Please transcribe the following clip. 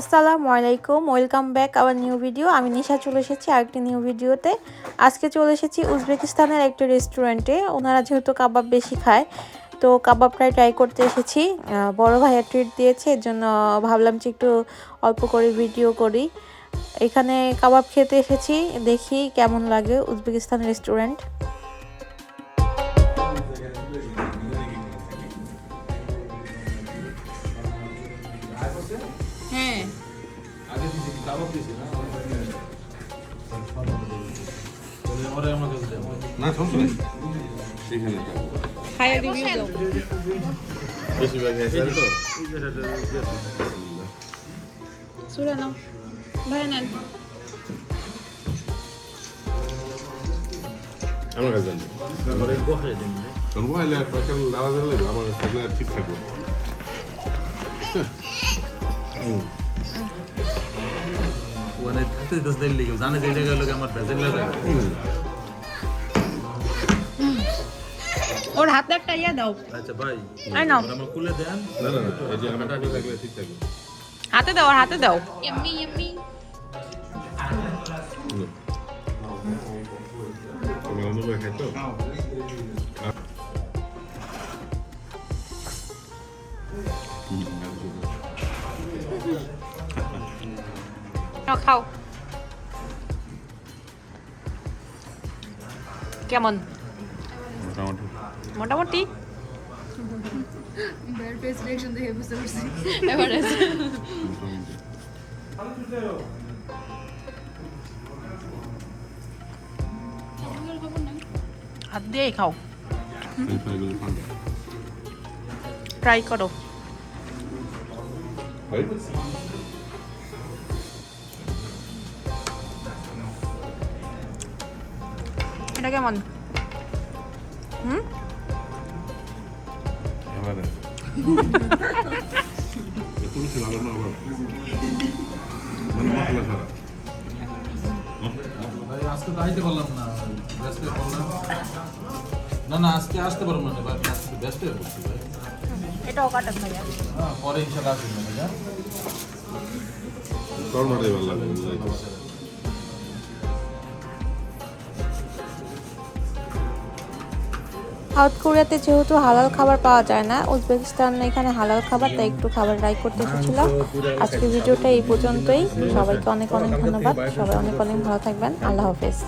আসসালামু আলাইকুম, welcome back our new video. আমি নিশা চলে এসেছি আরেকটি নিউ ভিডিওতে। আজকে চলে এসেছি উজবেকিস্তানের একটি রেস্টুরেন্টে। ওনারা যেহেতু কাবাব বেশি খায়, তো কাবাব কাবাবটাই ট্রাই করতে এসেছি। বড় ভাইয়া ট্রিট দিয়েছে, এর জন্য ভাবলাম যে একটু অল্প করে ভিডিও করি। এখানে কাবাব খেতে এসেছি, দেখি কেমন লাগে উজবেকিস্তান রেস্টুরেন্ট। হ্যাঁ। আগে দিছি কি কাবাব দিছি না না সমস্যা থাকব। খাইয়ে দিবি তো। বেশিরভাগ এসে তো? সুরে নাও। ভাই নেন। আমার কাছে জানি দিন লাগবে আমার কাছে ঠিক থাকবে। ওরে থাকতে লিগে জানে যে এটা গেল আমার বেজেল লাগে ওর হাতে একটা ইয়ে দাও। আচ্ছা ভাই আই নাও। আমার কুলে দেন। না না না এই যে আমার টাকা থাকলে ঠিক থাকবে। হাতে দাও আর হাতে দাও। Yummy yummy hmm. তোমার অনুভব খাইতো হুম, খাও কেমন মোটামুটি। মোটামুটি? বের দেখে বুঝতে পারছি। হাত দিয়েই খাও। ট্রাই করো এটা কেমন হুম? মানে আজকে তো আইতে পারলাম না ব্যস্ত বললাম না না আজকে আসতে পারব না ভাই। আজকে ব্যস্ত হয়ে পড়ছি ভাই। এটাও কাটান ভাইয়া হ্যাঁ পরে ইনশাআল্লাহ আসবেন কর্মাটাই ভালো লাগে সাউথ কোরিয়াতে যেহেতু হালাল খাবার পাওয়া যায় না, উজবেকিস্তান এখানে হালাল খাবার, তাই একটু খাবার ট্রাই করতে এসেছিলাম। আজকের ভিডিওটা এই পর্যন্তই। সবাইকে অনেক অনেক ধন্যবাদ। সবাই অনেক অনেক ভালো থাকবেন। আল্লাহ হাফেজ।